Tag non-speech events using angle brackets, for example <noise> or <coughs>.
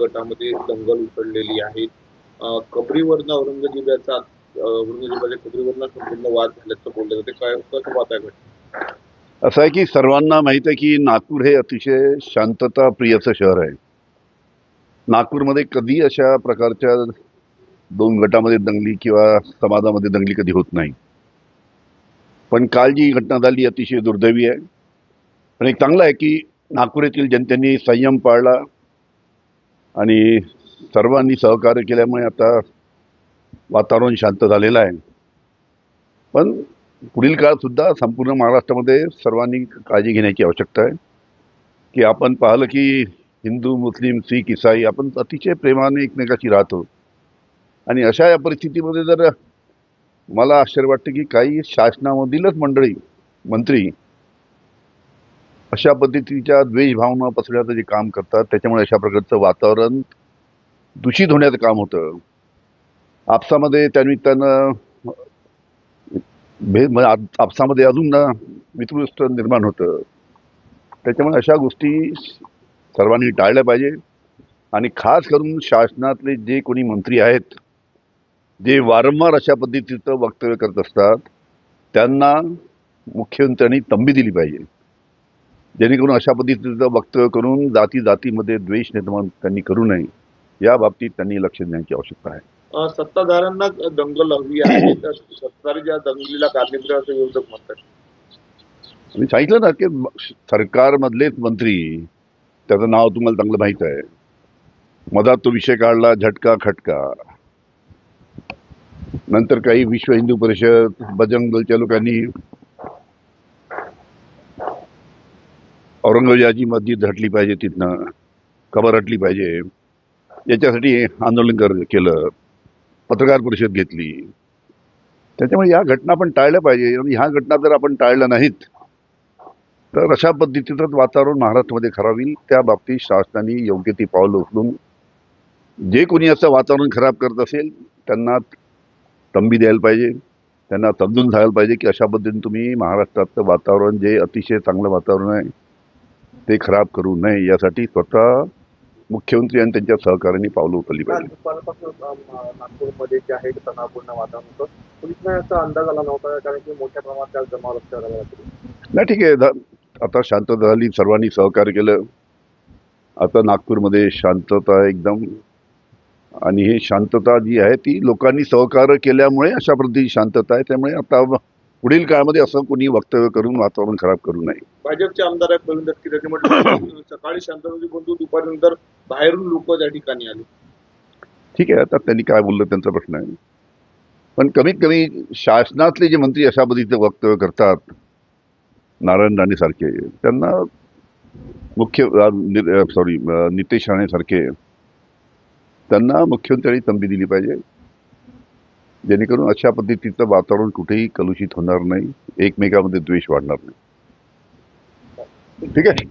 गटामध्ये दंगल उचललेली आहे. कबरीवरनं औरंगजेबाचा औरंगजेबाच्या कबरीवरनं संपूर्ण वाद झाल्याचं बोललं जाते. काय कसं वाद आहे घटना? असं आहे की सर्वांना माहीत आहे की नागपूर हे अतिशय शांतता प्रियचं शहर आहे. नागपूरमध्ये कधी अशा प्रकारच्या दोन गटामध्ये दंगली किंवा समाजामध्ये दंगली कधी होत नाही. पण काल जी घटना झाली अतिशय दुर्दैवी आहे. पण एक चांगलं आहे की नागपूर येथील जनतेने संयम पाळला. आणि सर्वांनी सहकार्य केल्यामुळे आता वातावरण शांत झालेलं आहे. पण पुढील काळातसुद्धा संपूर्ण महाराष्ट्रामध्ये सर्वांनी काळजी घेण्याची आवश्यकता आहे. की आपण पाहिलं की हिंदू मुस्लिम शीख इसाई आपण अतिशय प्रेमाने एकमेकाशी राहतो. आणि अशा या परिस्थितीमध्ये जर मला आश्चर्य वाटतं की काही शासनामधीलच मंडळी मंत्री अशा पद्धतीच्या द्वेषभावना पसरण्याचं जे काम करतात त्याच्यामुळे अशा प्रकारचं वातावरण दूषित होण्याचं काम होतं. आपसामध्ये त्यानिमित्तानं भेद म्हणजे आपसामध्ये अजून ना वितृष्ट निर्माण होतं. त्याच्यामुळे अशा गोष्टी सर्वांनी टाळल्या पाहिजे. आणि खास करून शासनातले जे कोणी मंत्री आहेत जे वारंवार अशा पद्धतीचं वक्तव्य करत असतात त्यांना मुख्यमंत्र्यांनी तंबी दिली पाहिजे. जेणेकरून अशा पद्धतीचं वक्तव्य करून जाती जातीमध्ये द्वेष निर्माण त्यांनी करू नये या बाबतीत त्यांनी लक्ष देण्याची आवश्यकता आहे. सत्ताधाऱ्यांना दंगल हवी आहे सरकार ज्या दंगलीला कारणीभूत असं विरोधक म्हणतात. मी सांगितलं ना की सरकारमधलेच मंत्री त्याचं नाव तुम्हाला चांगलं माहीत आहे. मधात तो विषय काढला झटका खटका. नंतर काही विश्व हिंदू परिषद बजरंग दलच्या लोकांनी औरंगजेबाची मस्जिद हटली पाहिजे तिथनं कबर हटली पाहिजे. याच्यासाठी आंदोलन कर केलं पत्रकार परिषद घेतली. त्याच्यामुळे या घटना आपण टाळल्या पाहिजे. आणि ह्या घटना जर आपण टाळल्या नाहीत तर अशा पद्धतीचंच वातावरण महाराष्ट्रामध्ये खराब होईल. त्या बाबतीत शासनाने योग्य ती पावलं उचलून जे कोणी असं वातावरण खराब करत असेल त्यांना तंबी द्यायला पाहिजे. त्यांना समजून सांगायला पाहिजे की अशा पद्धतीने तुम्ही महाराष्ट्रातलं वातावरण जे अतिशय चांगलं वातावरण आहे ते खराब करू नये यासाठी स्वतः मुख्यमंत्री आणि त्यांच्या सहकार्याने पावलं उचलली पाहिजे. नागपूरमध्ये जे आहे तणावपूर्ण वातावरण होतं पोलिसांना याचा अंदाज आला नव्हता कारण की मोठ्या प्रमाणात जमाव. नाही ठीक आहे. आता शांतता झाली सर्वांनी सहकार्य केलं. आता नागपूरमध्ये शांतता एकदम आणि ही शांतता जी आहे ती लोकांनी सहकार्य केल्यामुळे अशा पद्धतीची शांतता आहे त्यामुळे आता पुढील काळामध्ये असं कोणी वक्तव्य करून वातावरण खराब करू नये. भाजपचे आमदार आहेत प्रवीण दत्ती म्हटलं <coughs> सकाळी शांततेची बंधू दुपारी नंतर बाहेरून लोक त्या ठिकाणी आले. ठीक आहे आता त्यांनी काय बोललं त्यांचा प्रश्न आहे. पण कमीत कमी शासनातले जे मंत्री अशा पद्धतीचं वक्तव्य करतात नारायण राणेसारखे त्यांना मुख्य सॉरी नितेश राणेसारखे त्यांना मुख्यमंत्र्यांनी तंबी दिली पाहिजे. जेणेकरून अशा पद्धतीचं वातावरण कुठेही कलुषित होणार नाही एकमेकामध्ये द्वेष वाढणार नाही. ठीक आहे?